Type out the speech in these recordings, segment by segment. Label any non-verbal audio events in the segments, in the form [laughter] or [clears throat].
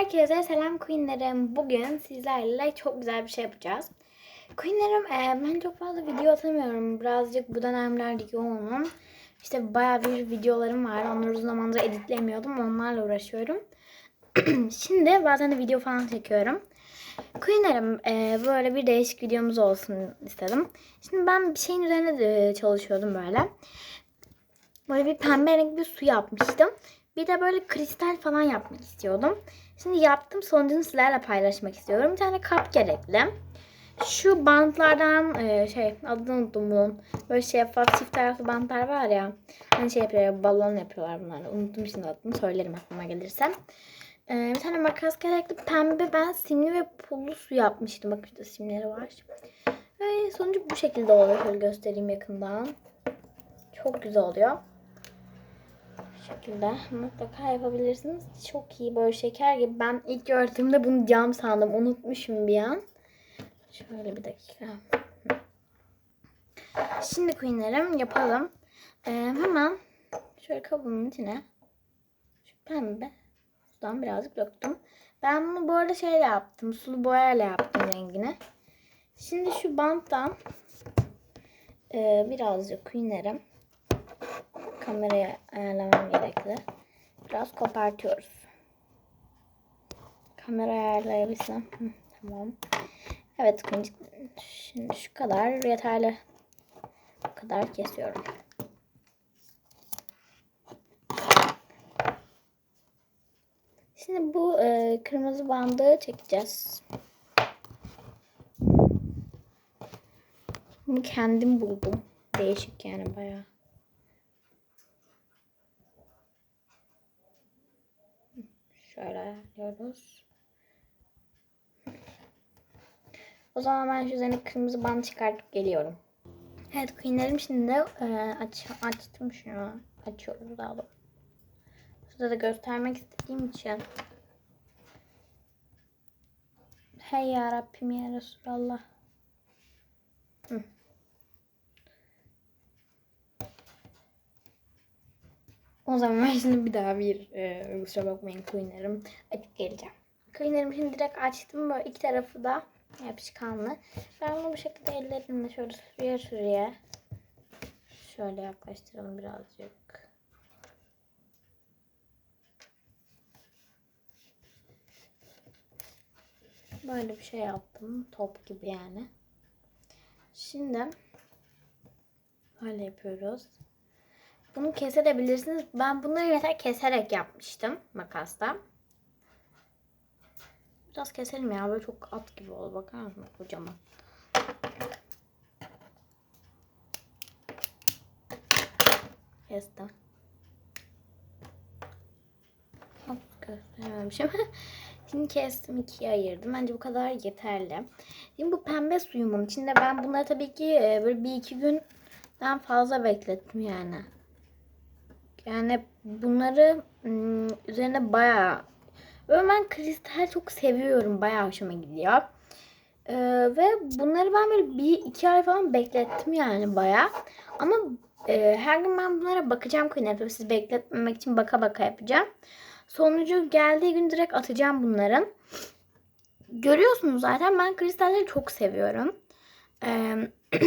Herkese selam Queenlerim. Bugün sizlerle çok güzel bir şey yapacağız. Queenlerim e, ben çok fazla video atamıyorum. Birazcık bu dönemler yoğunum. İşte bayağı bir videolarım var. Onları uzun zamandır editlemiyordum. Onlarla uğraşıyorum. [clears throat] Şimdi bazen de video falan çekiyorum. Queenlerim e, böyle bir değişik videomuz olsun istedim. Şimdi ben bir şeyin üzerine de çalışıyordum böyle. Böyle bir pembe renkli su yapmıştım. Bir de böyle kristal falan yapmak istiyordum. Şimdi yaptım sonucunu sizlerle paylaşmak istiyorum. Bir tane kap gerekli. Şu bantlardan e, şey adını unuttum bunun. Böyle şeffaf çift taraflı bantlar var ya. Hani şey yapıyorlar balon yapıyorlar bunlarla. Unuttum şimdi adını söylerim aklıma gelirse. E, bir tane makas gerekli. Pembe ben simli ve pullu su yapmıştım. Bakın şurada simleri var. Ve sonucu bu şekilde oluyor. Şöyle göstereyim yakından. Çok güzel oluyor. Şekilde mutlaka yapabilirsiniz. Çok iyi böyle şeker gibi. Ben ilk gördüğümde bunu cam sandım. Unutmuşum bir an. Şöyle bir dakika. Şimdi Queen'lerim yapalım. Ee, hemen şöyle kabımın içine şu pembe sudan birazcık döktüm. Ben bunu bu arada şeyle yaptım. Sulu boyayla yaptım rengini. Şimdi şu banttan e, birazcık Queen'lerim kameraya ayarlamam gerekli. Biraz kopartıyoruz. Kamera ayarlayabilsem. Hı, tamam. Evet. Şimdi şu kadar yeterli. Bu kadar kesiyorum. Şimdi bu e, kırmızı bandı çekeceğiz. Bunu kendim buldum. Değişik yani bayağı. Şöyle ayarlıyoruz. O zaman ben şu üzerine kırmızı bant çıkartıp geliyorum. Evet Queen'lerim şimdi de e, aç, açtım şunu. Açıyoruz daha doğrusu. Size de göstermek istediğim için. Hey ya Rabbim ya Resulallah. Hı. O zaman ben şimdi bir daha bir e, kusura bakmayın Queen'lerim açıp geleceğim. Queen'lerim şimdi direkt açtım böyle iki tarafı da yapışkanlı. Ben bunu bu şekilde ellerimle şöyle sürüye sürüye şöyle yaklaştıralım birazcık. Böyle bir şey yaptım. Top gibi yani. Şimdi böyle yapıyoruz. Bunu kesebilirsiniz. Ben bunları mesela keserek yapmıştım makasta. Biraz keselim ya. Böyle çok at gibi oldu. Bakar mısın? Kocaman. Kestim. Hop gösterememişim. [laughs] Şimdi kestim ikiye ayırdım. Bence bu kadar yeterli. Şimdi bu pembe suyumun içinde ben bunları tabii ki e, böyle bir iki günden fazla beklettim yani. Yani bunları üzerine bayağı Böyle ben kristal çok seviyorum. Bayağı hoşuma gidiyor. Ee, ve bunları ben böyle bir iki ay falan beklettim yani bayağı. Ama e, her gün ben bunlara bakacağım Queen Siz bekletmemek için baka baka yapacağım. Sonucu geldiği gün direkt atacağım bunların. Görüyorsunuz zaten ben kristalleri çok seviyorum. Ee, [clears throat]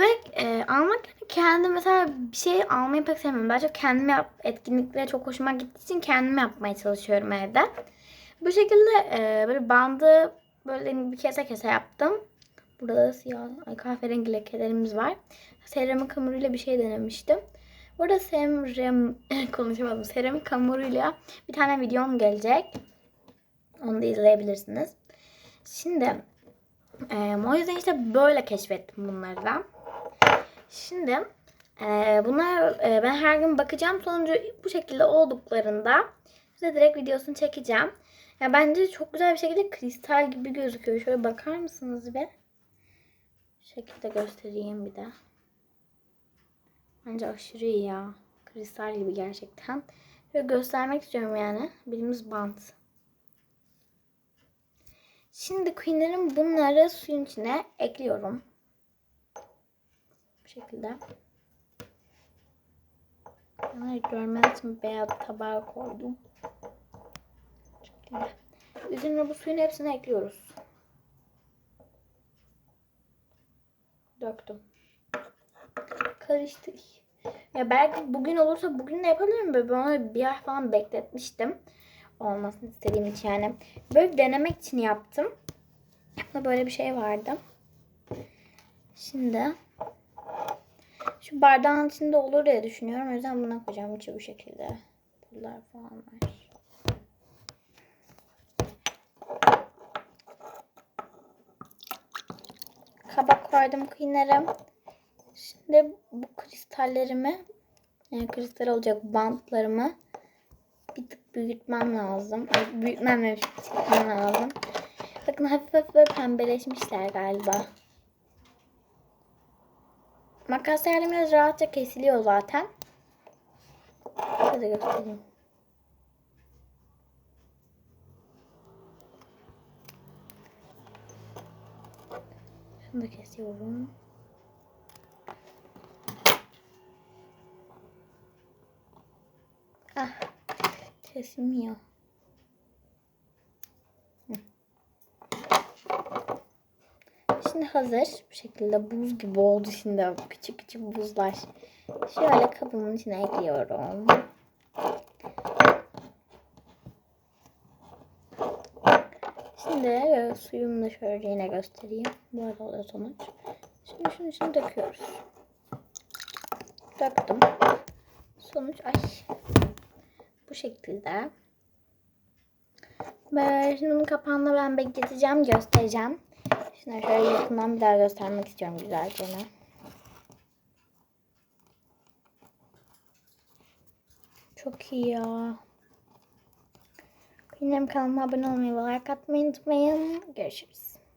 ve e, almak kendim mesela bir şey almayı pek sevmiyorum. Daha çok kendim yap, etkinliklere çok hoşuma gittiği için kendim yapmaya çalışıyorum evde. Bu şekilde e, böyle bandı böyle bir kese kese yaptım. Burada da siyah ay, kahverengi lekelerimiz var. Seramik hamuruyla bir şey denemiştim. Burada seram [laughs] konuşamadım. Seramik hamuruyla bir tane videom gelecek. Onu da izleyebilirsiniz. Şimdi e, o yüzden işte böyle keşfettim bunları da. Şimdi e, bunlar e, ben her gün bakacağım. Sonucu bu şekilde olduklarında size direkt videosunu çekeceğim. Ya bence çok güzel bir şekilde kristal gibi gözüküyor. Şöyle bakar mısınız bir? Şu şekilde göstereyim bir de. Bence aşırı iyi ya. Kristal gibi gerçekten. Şöyle göstermek istiyorum yani. Birimiz bant. Şimdi Queen'lerin bunları suyun içine ekliyorum. Şekilde. Bunları görmeniz için beyaz tabağa koydum. şekilde. Üzerine bu suyun hepsini ekliyoruz. Döktüm. Karıştır. Ya belki bugün olursa bugün de yapabilirim. Böyle ben onu bir ay falan bekletmiştim. Olmasını istediğim için yani. Böyle denemek için yaptım. Aklımda böyle bir şey vardı. Şimdi şu bardağın içinde olur diye düşünüyorum. O yüzden buna koyacağım içi bu şekilde. Pullar falan var. Kaba koydum kıyınlarım. Şimdi bu kristallerimi yani kristal olacak bantlarımı bir tık büyütmem lazım. Büyütmem çıkmam lazım. Bakın hafif hafif pembeleşmişler galiba. Makas yardımıyla rahatça kesiliyor zaten. Size göstereyim. Şunu da kesiyorum. Ah, kesilmiyor. Hı. Şimdi hazır. Bu şekilde buz gibi oldu şimdi. Küçük küçük buzlar. Şöyle kabımın içine ekliyorum. Şimdi suyumu da şöyle yine göstereyim. Bu arada oluyor sonuç. Şimdi şunun içine döküyoruz. Döktüm. Sonuç ay. Bu şekilde. Böyle şimdi bunun kapağını ben bekleteceğim, göstereceğim. Şimdi şöyle yakından bir daha göstermek istiyorum güzelce. Çok iyi ya. Benim kanalıma abone olmayı ve like atmayı unutmayın. Görüşürüz.